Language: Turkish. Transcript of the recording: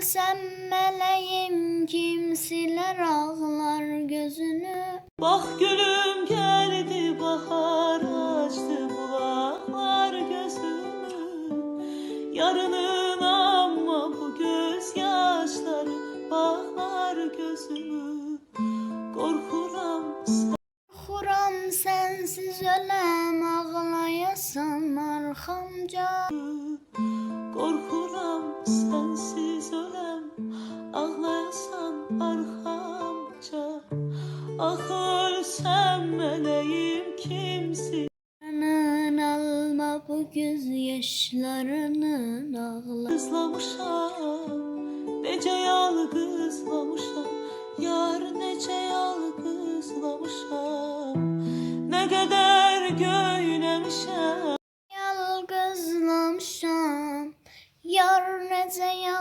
Ölsem meleğim kim siler ağlar gözünü. Bak gülüm geldi bahar açtı bulaklar gözümü. Yarının ama bu gözyaşları bağlar gözümü. Korkuram Kuram sensiz ölem ağlayasam arkamca sölem ağlayasan arxamca Axır sən mələyim kimsin? Anan alma bu göz yaşlarının ağla Qızlamışam, necə yal Yar necə yal qızlamışam Nə qədər göynəmişəm Yal Yar necə yal